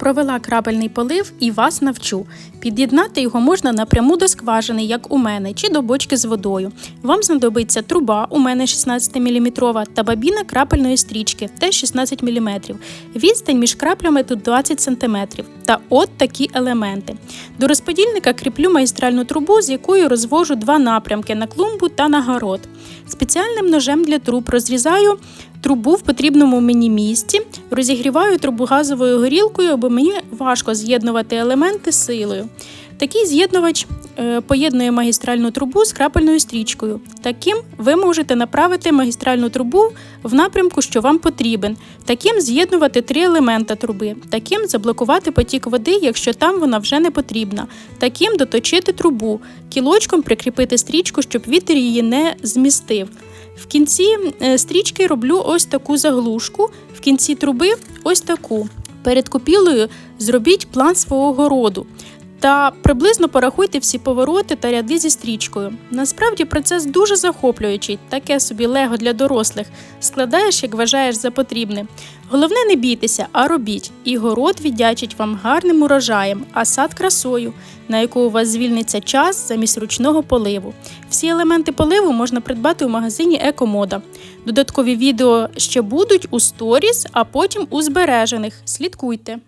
Провела крапельний полив і вас навчу. Під'єднати його можна напряму до скважини, як у мене, чи до бочки з водою. Вам знадобиться труба, у мене 16 мм, та бабіна крапельної стрічки, теж 16 мм. Відстань між краплями тут 20 см. Та от такі елементи. До розподільника кріплю магістральну трубу, з якою розвожу два напрямки на клумбу та на город. Спеціальним ножем для труб розрізаю трубу в потрібному мені місці, розігріваю трубу газовою горілкою, бо мені важко з'єднувати елементи силою. Такий з'єднувач поєднує магістральну трубу з крапельною стрічкою. Таким ви можете направити магістральну трубу в напрямку, що вам потрібен. Таким з'єднувати три елемента труби. Таким заблокувати потік води, якщо там вона вже не потрібна. Таким доточити трубу, кілочком прикріпити стрічку, щоб вітер її не змістив. В кінці е, стрічки роблю ось таку заглушку, в кінці труби ось таку. Перед купілою зробіть план свого городу та приблизно порахуйте всі повороти та ряди зі стрічкою. Насправді процес дуже захоплюючий, таке собі лего для дорослих. Складаєш, як вважаєш за потрібне. Головне не бійтеся, а робіть. І город віддячить вам гарним урожаєм, а сад красою, на яку у вас звільниться час замість ручного поливу. Всі елементи поливу можна придбати у магазині Екомода. Додаткові відео ще будуть у сторіс, а потім у збережених. Слідкуйте.